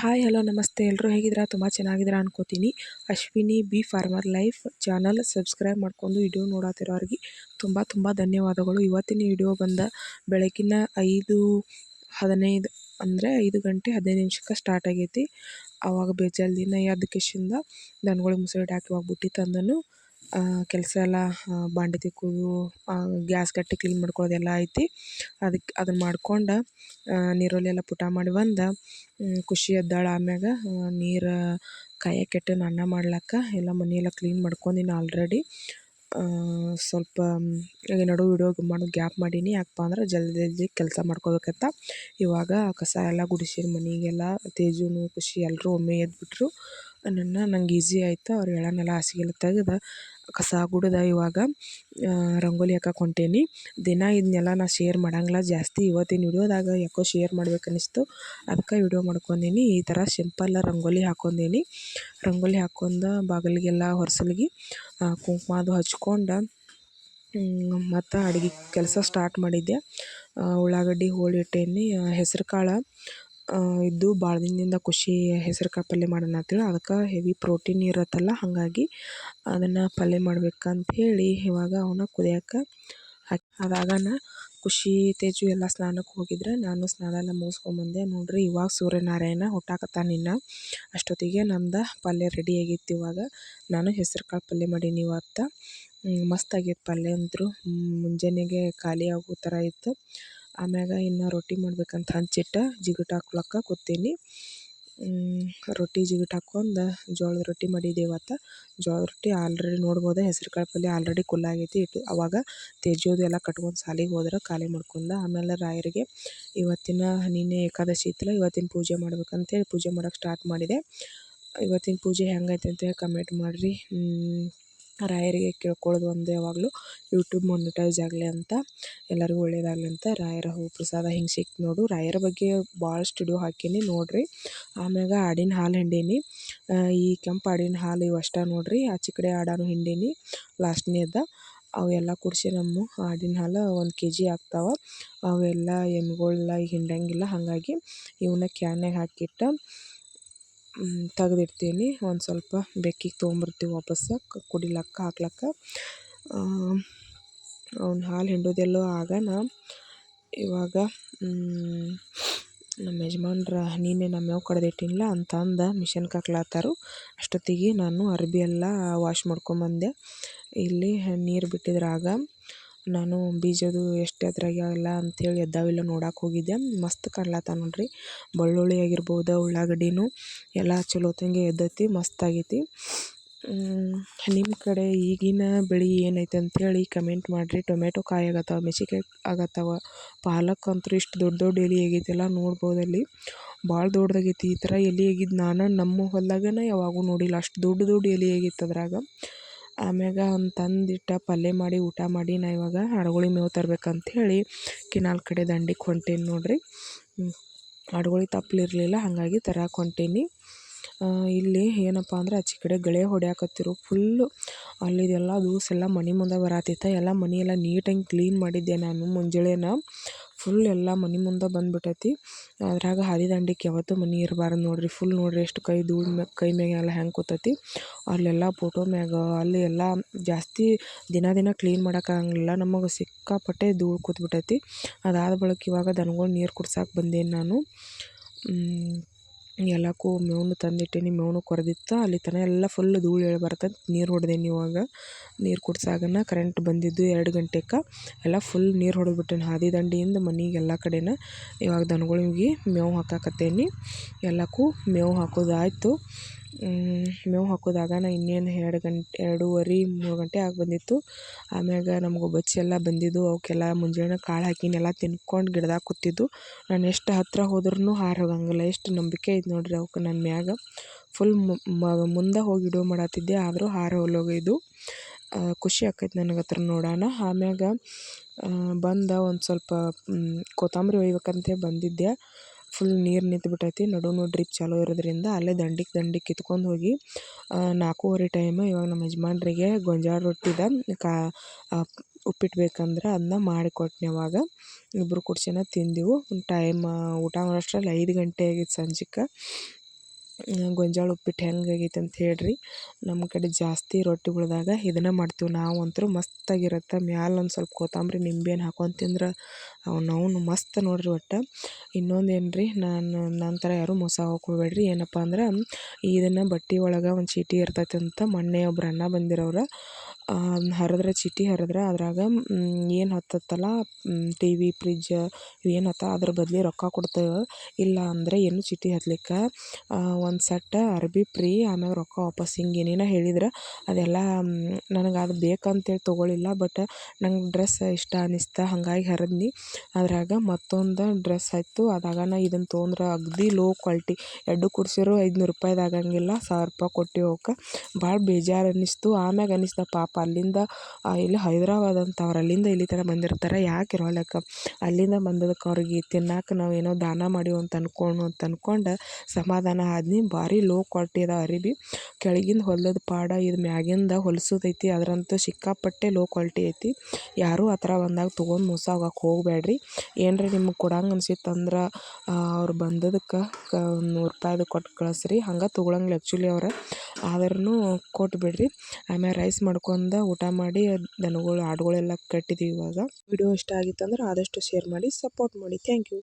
Hi hello ನಮಸ್ತೆ. ಎಲ್ಲರೂ ಹೇಗಿದ್ದೀರಾ? ತುಂಬ ಚೆನ್ನಾಗಿದ್ದೀರಾ ಅನ್ಕೋತೀನಿ. Ashwini B farmer life channel subscribe ಮಾಡ್ಕೊಂಡು ವಿಡಿಯೋ ನೋಡತ್ತಿರೋರಿಗೆ ತುಂಬ ತುಂಬ ಧನ್ಯವಾದಗಳು. ಇವತ್ತಿನ ವಿಡಿಯೋ ಬಂದ ಬೆಳಗಿನ ಐದು ಹದಿನೈದು ಅಂದರೆ ಐದು ಗಂಟೆ ಹದಿನೈದು ನಿಮಿಷಕ್ಕೆ ಸ್ಟಾರ್ಟ್ ಆಗೈತಿ. ಆವಾಗ ಬೇಜಲ್ದಿನ ಅದಕ್ಕೆ ಕಿಶಿಂದ ದನಗಳಿಗೆ ಮುಸರಿ ಹಾಕಿ ಹೋಗ್ಬಿಟ್ಟು ಬುಟ್ಟಿ ತಂದನು ಕೆಲಸ ಎಲ್ಲ ಬಾಂಡೆ ತಿಕ್ಕೋದು ಗ್ಯಾಸ್ ಕಟ್ಟಿ ಕ್ಲೀನ್ ಮಾಡ್ಕೊಳ್ಳೋದೆಲ್ಲ ಐತಿ. ಅದಕ್ಕೆ ಅದನ್ನು ಮಾಡ್ಕೊಂಡು ನೀರಲ್ಲಿ ಎಲ್ಲ ಪುಟ ಮಾಡಿ ಬಂದು ಖುಷಿ ಎದ್ದಾಳ ಆಮ್ಯಾಗ. ನೀರು ಕಾಯಕ್ಕೆ ಅನ್ನ ಮಾಡ್ಲಿಕ್ಕೆ, ಎಲ್ಲ ಮನೆಯೆಲ್ಲ ಕ್ಲೀನ್ ಮಾಡ್ಕೊಂಡೀನಿ ಆಲ್ರೆಡಿ ಸ್ವಲ್ಪ ನಡು ವಿಡಿಯೋ ಮಾಡೋ ಗ್ಯಾಪ್ ಮಾಡೀನಿ. ಯಾಕಪ್ಪ ಅಂದ್ರೆ ಜಲ್ದಿ ಜಲ್ದಿ ಕೆಲಸ ಮಾಡ್ಕೋಬೇಕಂತ ಇವಾಗ ಕಸ ಎಲ್ಲ ಗುಡಿಸಿ ಮನೆಗೆಲ್ಲ, ತೇಜುನು, ಖುಷಿ ಎಲ್ಲರೂ ಒಮ್ಮೆ ಎದ್ದುಬಿಟ್ರು ನನ್ನ ನಂಗೆ ಈಸಿ ಆಯಿತು. ಅವ್ರು ಎಳನೆಲ್ಲ ಹಾಸಿಗೆಲ್ಲ ತೆಗ್ದು ಕಸ ಗುಡ್ದು ಇವಾಗ ರಂಗೋಲಿ ಹಾಕಕ್ಕೆ ಹೊಂಟೇನಿ ದಿನ ಇದನ್ನೆಲ್ಲ ನಾ ಶೇರ್ ಮಾಡಂಗಿಲ್ಲ. ಜಾಸ್ತಿ ಇವತ್ತಿನ ವಿಡಿಯೋದಾಗ ಯಾಕೋ ಶೇರ್ ಮಾಡ್ಬೇಕು ಅನ್ನಿಸ್ತು ಅದಕ್ಕೆ ವಿಡಿಯೋ ಮಾಡ್ಕೊಂಡೀನಿ. ಈ ಥರ ಸಿಂಪಲ್ಲ ರಂಗೋಲಿ ಹಾಕ್ಕೊಂಡೀನಿ ರಂಗೋಲಿ ಹಾಕ್ಕೊಂಡು ಬಾಗಿಲಿಗೆಲ್ಲ ಹೊರಸಲಿಗೆ ಕುಂಕುಮ ಅದು ಹಚ್ಕೊಂಡು ಮತ್ತು ಅಡುಗೆ ಕೆಲಸ ಸ್ಟಾರ್ಟ್ ಮಾಡಿದ್ದೆ. ಉಳ್ಳಾಗಡ್ಡಿ, ಹೋಳಿಟ್ಟೇನಿ ಹೆಸ್ರು ಕಾಳು ಇದ್ದು ಭಾಳ ದಿನದಿಂದ ಖುಷಿ ಹೆಸ್ರು ಕಾಳು ಪಲ್ಯ ಮಾಡೋಣ ಅಂತೇಳಿ ಅದಕ್ಕೆ ಹೆವಿ ಪ್ರೋಟೀನ್ ಇರುತ್ತಲ್ಲ, ಹಾಗಾಗಿ ಅದನ್ನು ಪಲ್ಯ ಮಾಡ್ಬೇಕಂತ ಹೇಳಿ ಇವಾಗ ಅವನ್ನ ಕುದಿಯೋಕೆ ಹಾಕಿ, ಅದಾಗನ ಖುಷಿ ತೇಜು ಎಲ್ಲ ಸ್ನಾನಕ್ಕೆ ಹೋಗಿದ್ರೆ, ನಾನು ಸ್ನಾನ ಎಲ್ಲ ಮುಗಿಸ್ಕೊಂಬಂದೆ, ನೋಡ್ರಿ ಇವಾಗ ಸೂರ್ಯನಾರಾಯಣ ಹುಟ್ಟಾಕತ್ತಾನ ಇನ್ನು, ಅಷ್ಟೊತ್ತಿಗೆ ನಮ್ದು ಪಲ್ಯ ರೆಡಿ ಆಗಿತ್ತು ಇವಾಗ, ನಾನು ಹೆಸ್ರು ಕಾಳು ಪಲ್ಯ ಮಾಡೀನಿ ಇವತ್ತು ಮಸ್ತ್ ಆಗೈತೆ ಪಲ್ಯ ಅಂತೂ ಮುಂಜಾನೆಗೆ ಖಾಲಿ ಆಗೋ ಥರ ಇತ್ತು ಆಮ್ಯಾಗ ಇನ್ನು ರೊಟ್ಟಿ ಮಾಡ್ಬೇಕಂತ ಹಂಚಿಟ್ಟು ಜಿಗುಟು ಹಾಕ್ಲಕ್ಕ ಕೂತೀನಿ. ರೊಟ್ಟಿ ಜಿಗುಟು ಹಾಕ್ಕೊಂಡು ಜೋಳದ ರೊಟ್ಟಿ ಮಾಡಿದ್ದೆ ಇವತ್ತು ಜೋಳದ ರೊಟ್ಟಿ ಆಲ್ರೆಡಿ ನೋಡ್ಬೋದು ಹೆಸ್ರು ಕಾಳು ಪಲ್ಯ ಆಲ್ರೆಡಿ ಕುಲ್ಲಾಗೈತಿ ಇಟ್ಟು ಅವಾಗ ತೇಜೋದು ಎಲ್ಲ ಕಟ್ಕೊಂಡು ಸಾಲಿಗೆ ಹೋದ್ರೆ ಖಾಲಿ ಮಾಡ್ಕೊಂಡ ಆಮೇಲೆ ರಾಯರಿಗೆ ಇವತ್ತಿನ ನಿನ್ನೆ ಏಕಾದಶಿ ಇತ್ತಲ್ಲ, ಇವತ್ತಿನ ಪೂಜೆ ಮಾಡ್ಬೇಕಂತೇಳಿ ಪೂಜೆ ಮಾಡೋಕೆ ಸ್ಟಾರ್ಟ್ ಮಾಡಿದೆ. ಇವತ್ತಿನ ಪೂಜೆ ಹೆಂಗೈತೆ ಅಂತೇಳಿ ಕಮೆಂಟ್ ಮಾಡಿರಿ. ರಾಯರಿಗೆ ಕೇಳ್ಕೊಳ್ಳೋದು ಒಂದು ಯಾವಾಗಲೂ ಯೂಟ್ಯೂಬ್ ಮೊನಿಟೈಸ್ ಆಗಲಿ ಅಂತ, ಎಲ್ಲರಿಗೂ ಒಳ್ಳೆಯದಾಗಲಿ ಅಂತ ರಾಯರ ಹೂ ಪ್ರಸಾದ ಹಿಂಗೆ ಸಿಕ್ತು ನೋಡು. ರಾಯರ ಬಗ್ಗೆ ಭಾಳ ಸ್ಟುಡಿಯೋ ಹಾಕೀನಿ ನೋಡಿರಿ. ಆಮ್ಯಾಗ ಆಡಿನ ಹಾಲು ಹಿಂಡೀನಿ. ಈ ಕೆಂಪು ಆಡಿನ ಹಾಲು ಇವು ಅಷ್ಟೇ ನೋಡಿರಿ. ಆಚೆ ಕಡೆ ಆಡಾನು ಹಿಂಡೀನಿ. ಲಾಸ್ಟ್ನೇದ ಅವೆಲ್ಲ ಕುಡಿಸಿ ನಮ್ಮ ಆಡಿನ ಹಾಲು ಒಂದು ಕೆ ಜಿ ಆಗ್ತಾವೆ. ಅವೆಲ್ಲ ಎಮ್ಗಳೆಲ್ಲ ಹಿಂಡಂಗಿಲ್ಲ. ಹಾಗಾಗಿ ಇವನ್ನ ಕ್ಯಾನ್ಯಾಗ ಹಾಕಿಟ್ಟು ತೆಗ್ದಿಡ್ತೀನಿ. ಒಂದು ಸ್ವಲ್ಪ ಬೆಕ್ಕಿಗೆ ತೊಗೊಂಬರ್ತೀವಿ ವಾಪಸ್ಸು ಕುಡಿಲಕ್ಕ, ಹಾಕ್ಲಕ್ಕ. ಅವ್ನ ಹಾಲು ಹಿಂಡೋದೆಲ್ಲೋ ನಾ ಇವಾಗ ನಮ್ಮ ಯಜಮಾನ್ರ ನೀನೆ ನಮ್ಮ ಯಾವ ಕಡ್ದಿಟ್ಟಿಲ್ಲ ಅಂತಂದು ಮಿಷನ್ಗೆ ಹಾಕ್ಲಾತ್ತಾರು ಅಷ್ಟೊತ್ತಿಗೆ ನಾನು ಅರ್ಬಿ ಎಲ್ಲ ವಾಶ್ ಮಾಡ್ಕೊಂಬಂದೆ. ಇಲ್ಲಿ ನೀರು ಬಿಟ್ಟಿದ್ರಾಗ ನಾನು ಬೀಜದ್ದು ಎಷ್ಟು ಎದ್ರಾಗ್ಯಾವಲ್ಲ ಅಂಥೇಳಿ ಎದ್ದಾವಿಲ್ಲ ನೋಡಕ್ಕೆ ಹೋಗಿದ್ದೆ. ಮಸ್ತ್ ಕಾಣ್ಲತ್ತಾವ ನೋಡ್ರಿ. ಬೆಳ್ಳುಳ್ಳಿ ಆಗಿರ್ಬೋದು, ಉಳ್ಳಾಗಡ್ಡಿನೂ ಎಲ್ಲ ಚಲೋತ್ತಂಗೆ ಎದ್ದೈತಿ, ಮಸ್ತ್ ಆಗೈತಿ. ನಿಮ್ಮ ಕಡೆ ಈಗಿನ ಬೆಳೆ ಏನೈತೆ ಅಂಥೇಳಿ ಕಮೆಂಟ್ ಮಾಡಿರಿ. ಟೊಮೆಟೊ ಕಾಯಿ ಆಗತ್ತಾವ ಮೆಸಿಕಾಯಿ ಆಗತ್ತವ, ಪಾಲಕ್ ಅಂತೂ ಇಷ್ಟು ದೊಡ್ಡ ದೊಡ್ಡ ಎಲೆ ಆಗೈತೆಲ್ಲ ನೋಡ್ಬೋದು ಅಲ್ಲಿ. ಭಾಳ ದೊಡ್ಡದಾಗೈತಿ ಈ ಥರ ಎಲೆ ಆಗಿದ್ದು ನಾನು ನಮ್ಮ ಹೊಲ್ದಾಗನ ಯಾವಾಗೂ ನೋಡಿಲ್ಲ. ಅಷ್ಟು ದೊಡ್ಡ ದೊಡ್ಡ ಎಲೆ ಆಗೈತೆ ಅದ್ರಾಗ. ಆಮ್ಯಾಗ ಅವ್ನು ತಂದಿಟ್ಟ ಪಲ್ಯ ಮಾಡಿ, ಊಟ ಮಾಡಿ, ನಾ ಇವಾಗ ಆಡುಗಳಿಗೆ ಮೇವು ತರ್ಬೇಕಂತ ಹೇಳಿ ಕಿನಾಲ್ ಕಡೆ ದಂಡಿಗೆ ಹೊಂಟೇನಿ ನೋಡಿರಿ. ಆಡುಗಳಿಗೆ ತಪ್ಪಲಿರಲಿಲ್ಲ ಹಾಗಾಗಿ ತರಕ್ಕೆ ಹೊಂಟೀನಿ. ಇಲ್ಲಿ ಏನಪ್ಪ ಅಂದ್ರೆ ಆಚೆ ಕಡೆ ಗಳೆ ಹೊಡ್ಯಾಕತ್ತಿರು ಫುಲ್ಲು ಅಲ್ಲಿದೆಲ್ಲ ದೂಸೆಲ್ಲ ಮನೆ ಮುಂದೆ ಬರತ್ತಿತ್ತು ಎಲ್ಲ ಮನೆಯೆಲ್ಲ ನೀಟಾಗಿ ಕ್ಲೀನ್ ಮಾಡಿದ್ದೆ ನಾನು ಮುಂಜಾನೆನ ಫುಲ್ ಎಲ್ಲ ಮನೆ ಮುಂದೆ ಬಂದ್ಬಿಟ್ಟೈತಿ ಅದ್ರಾಗ ಹಾದಿ ದಂಡಿಗೆ ಯಾವತ್ತೂ ಮನೆ ಇರಬಾರ್ದು ನೋಡಿರಿ. ಫುಲ್ ನೋಡಿರಿ ಎಷ್ಟು ಕೈ ಧೂಳು ಮ್ಯಾಗ ಕೈ ಮ್ಯಾಗೆಲ್ಲ ಹೆಂಗೆ ಕೂತೈತಿ. ಅಲ್ಲೆಲ್ಲ ಫೋಟೋ ಮ್ಯಾಗ, ಅಲ್ಲಿ ಎಲ್ಲ ಜಾಸ್ತಿ ದಿನ ದಿನ ಕ್ಲೀನ್ ಮಾಡೋಕ್ಕಾಗಂಗಿಲ್ಲ ನಮಗೆ ಸಿಕ್ಕಾಪಟ್ಟೆ ಧೂಳು ಕೂತ್ಬಿಟ್ಟೈತಿ ಅದಾದ ಬಳಿಕ ಇವಾಗ ದನಗಳು ನೀರು ಕುಡ್ಸಕ್ಕೆ ಬಂದೇನಿ ನಾನು. ಎಲ್ಲಕ್ಕೂ ಮೇವನ್ನು ತಂದಿಟ್ಟೀನಿ ಮೇವನ್ನು ಕೊರೆದಿತ್ತು, ಅಲ್ಲಿ ತನಕ ಎಲ್ಲ ಫುಲ್ ಧೂಳು ಎಳೆ ಬರ್ತಂತ, ನೀರು ಹೊಡ್ದೇನಿ ಇವಾಗ ನೀರು ಕುಡ್ಸಾಗನ ಕರೆಂಟ್ ಬಂದಿದ್ದು ಎರಡು ಗಂಟೆಗೆ ಎಲ್ಲ ಫುಲ್ ನೀರು ಹೊಡೆದ್ಬಿಟ್ಟೇನಿ ಹಾದಿ ದಂಡಿಯಿಂದ ಮನೆಗೆ ಎಲ್ಲ ಕಡೆನ ಇವಾಗ ದನಗಳಿಗೆ ಮೇವು ಹಾಕಾಕತ್ತೇನಿ. ಎಲ್ಲಕ್ಕೂ ಮೇವು ಹಾಕೋದಾಯಿತು. ಮೇವು ಹಾಕೋದಾಗ ನಾ ಇನ್ನೇನು ಎರಡು ಗಂಟೆ, ಎರಡೂವರೆ, ಮೂರು ಗಂಟೆ ಆಗಿ ಬಂದಿತ್ತು. ಆಮ್ಯಾಗ ನಮ್ಗೆ ಬಚ್ಚಿ ಎಲ್ಲ ಬಂದಿದ್ದು ಅವಕ್ಕೆಲ್ಲ ಮುಂಜಾನೆ ಕಾಳು ಹಾಕಿನೆಲ್ಲ ತಿನ್ಕೊಂಡು ಗಿಡದಾಗ ಕೂತಿದ್ದು. ನಾನು ಎಷ್ಟು ಹತ್ತಿರ ಹೋದ್ರೂ ಹಾರಿ ಹೋಗಂಗಿಲ್ಲ, ಎಷ್ಟು ನಂಬಿಕೆ ಐತೆ ನೋಡ್ರಿ ಅವಕ್ಕೆ ನನ್ನ ಮ್ಯಾಗ. ಫುಲ್ ಮುಂದೆ ಹೋಗಿ ಇಡೋ ಮಾಡತ್ತಿದ್ದೆ ಆದರೂ ಹಾರ ಹೊಲೋಗಿದ್ದು ಖುಷಿ ಆಕೈತೆ ನನಗೆ ಹತ್ರ ನೋಡೋಣ ಆಮ್ಯಾಗ ಬಂದ ಒಂದು ಸ್ವಲ್ಪ ಕೊತ್ತಂಬರಿ ಒಯ್ಬೇಕಂತ ಬಂದಿದ್ದೆ. ಫುಲ್ ನೀರು ನಿಂತು ಬಿಟ್ಟೈತಿ ನಡು ಡ್ರಿಪ್ ಚಾಲೂ ಇರೋದ್ರಿಂದ ಅಲ್ಲೇ ದಂಡಿಗೆ ದಂಡಿಗೆ ಕಿತ್ಕೊಂಡು ಹೋಗಿ ನಾಲ್ಕೂವರೆ ಟೈಮ್ ಇವಾಗ ನಮ್ಮ ಯಜಮಾನ್ರಿಗೆ ಗೊಂಜಾಳ ರೊಟ್ಟಿದ ಕಾ ಉಪ್ಪಿಟ್ಟು ಬೇಕಂದ್ರೆ ಅದನ್ನ ಮಾಡಿಕೊಟ್ನಿ ಅವಾಗ. ಇಬ್ಬರು ಕುಡ್ಸಿನ ತಿಂದೆವು. ಟೈಮ್ ಊಟ ಮಾಡೋಷ್ಟರಲ್ಲಿ ಐದು ಗಂಟೆ ಆಗಿತ್ತು ಸಂಜೆಗೆ ಗೊಂಜಾಳ ಉಪ್ಪಿಟ್ಟು ಹೆಂಗಾಗೈತೆ ಅಂತ ಹೇಳ್ರಿ. ನಮ್ಮ ಕಡೆ ಜಾಸ್ತಿ ರೊಟ್ಟಿ ಉಳ್ದಾಗ ಇದನ್ನು ಮಾಡ್ತೀವಿ. ನಾವಂತೂ ಮಸ್ತಾಗಿರುತ್ತೆ. ಮ್ಯಾಲ ಒಂದು ಸ್ವಲ್ಪ ಕೊತ್ತಂಬರಿ, ನಿಂಬೆಹಣ್ಣು ಹಾಕೊಂಡು ತಿಂದ್ರೆ ಅವನು ಮಸ್ತ್ ನೋಡ್ರಿ ಒಟ್ಟು. ಇನ್ನೊಂದು ಏನು ರೀ ನಾನು ನನ್ನ ಥರ ಯಾರೂ ಮೋಸ ಹೋಗ್ಕೊಳ್ಬೇಡ್ರಿ ಏನಪ್ಪ ಅಂದ್ರೆ, ಇದನ್ನು ಬಟ್ಟೆ ಒಳಗೆ ಒಂದು ಚೀಟಿ ಇರ್ತೈತೆ ಅಂತ ಮೊನ್ನೆ ಒಬ್ರು ಅಣ್ಣ ಬಂದಿರೋರು. ಹರಿದ್ರೆ ಚೀಟಿ ಹರಿದ್ರೆ ಅದ್ರಾಗ ಏನು ಹತ್ತತ್ತಲ್ಲ ಟಿ ವಿ ಫ್ರಿಜ್ಜ ಏನು ಹತ್ತ, ಅದ್ರ ಬದ್ಲು ರೊಕ್ಕ ಕೊಡ್ತೇವೆ ಇಲ್ಲ ಅಂದರೆ ಏನು ಚೀಟಿ ಹತ್ಲಿಕ್ಕೆ. ಒಂದು ಸೆಟ್ ಅರ್ಬಿ ಫ್ರೀ, ಆಮ್ಯಾಗ ರೊಕ್ಕ ವಾಪಸ್ ಹಿಂಗೆ ಏನೇನೋ ಹೇಳಿದ್ರೆ, ಅದೆಲ್ಲ ನನಗೆ ಅದು ಬೇಕಂತೇಳಿ ತೊಗೊಳಿಲ್ಲ, ಬಟ್ ನಂಗೆ ಡ್ರೆಸ್ ಇಷ್ಟ ಅನ್ನಿಸ್ತು ಹಾಗಾಗಿ ಹರಿದ್ನಿ. ಅದ್ರಾಗ ಮತ್ತೊಂದು ಡ್ರೆಸ್ ಆಯಿತು, ಅದಾಗ ನಾ ಇದನ್ನು ತೊಗೊಂಡ್ರೆ ಅಗದಿ ಲೋ ಕ್ವಾಲಿಟಿ. ಎರಡು ಕುಡ್ಸಿರು ಐದುನೂರು ರೂಪಾಯ್ದು ಆಗಂಗಿಲ್ಲ, ಸಾವಿರ ರೂಪಾಯಿ ಕೊಟ್ಟು ಅವಕ್ಕೆ ಭಾಳ ಬೇಜಾರು ಅನ್ನಿಸ್ತು ಆಮ್ಯಾಗ ಅನ್ನಿಸ್ತು ಪಾಪ ಅಲ್ಲಿಂದ ಇಲ್ಲಿ ಹೈದರಾಬಾದ್ ಅಂತ ಅವ್ರು ಅಲ್ಲಿಂದ ಇಲ್ಲಿ ತನಕ ಬಂದಿರ್ತಾರೆ. ಯಾಕೆ ಇರೋಲಕ್ಕ ಅಲ್ಲಿಂದ ಬಂದದಕ್ಕೆ ಅವ್ರಿಗೆ ತಿನ್ನಕ್ಕೆ ನಾವು ಏನೋ ದಾನ ಮಾಡೀವಿ ಅಂತ ಅನ್ಕೊಂಡು, ಅಂತ ಅಂದ್ಕೊಂಡು ಸಮಾಧಾನ ಆದ್ನಿ. ಭಾರಿ ಲೋ ಕ್ವಾಲಿಟಿ ಅದ ಅರಿಬಿ. ಕೆಳಗಿಂದ ಹೊಲದ ಪಾಡ, ಇದು ಮ್ಯಾಗಿಂದ ಹೊಲ್ಸೋದೈತಿ. ಅದರಂತೂ ಸಿಕ್ಕಾಪಟ್ಟೆ ಲೋ ಕ್ವಾಲಿಟಿ ಐತಿ. ಯಾರೂ ಆ ಥರ ಬಂದಾಗ ತೊಗೊಂಡು ಮೋಸ ಹೋಗಕ್ಕೆ ಹೋಗಬೇಡ್ರಿ ಏನ್ರಿ ನಿಮಗೆ ಕೊಡಂಗೆ ಅನ್ಸಿತ್ತಂದ್ರೆ ಅವ್ರು ಬಂದದಕ್ಕೆ ನೂರು ರೂಪಾಯಿದು ಕೊಟ್ಟು ಕಳಿಸ್ರಿ. ಹಂಗೆ ತೊಗೊಳಂಗಿಲ್ಲ ಆ್ಯಕ್ಚುಲಿ ಅವ್ರು. ಆದ್ರೂ ಕೊಟ್ಟು ಆಮೇಲೆ ರೈಸ್ ಮಾಡ್ಕೊಂಡು ಊಟ ಮಾಡಿ ದನಗಳು, ಆಡುಗಳೆಲ್ಲ ಕಟ್ಟಿದ್ದೀವಿ ಇವಾಗ. ವಿಡಿಯೋ ಇಷ್ಟ ಆಗಿತ್ತಂದ್ರೆ ಆದಷ್ಟು ಶೇರ್ ಮಾಡಿ ಸಪೋರ್ಟ್ ಮಾಡಿ. Thank you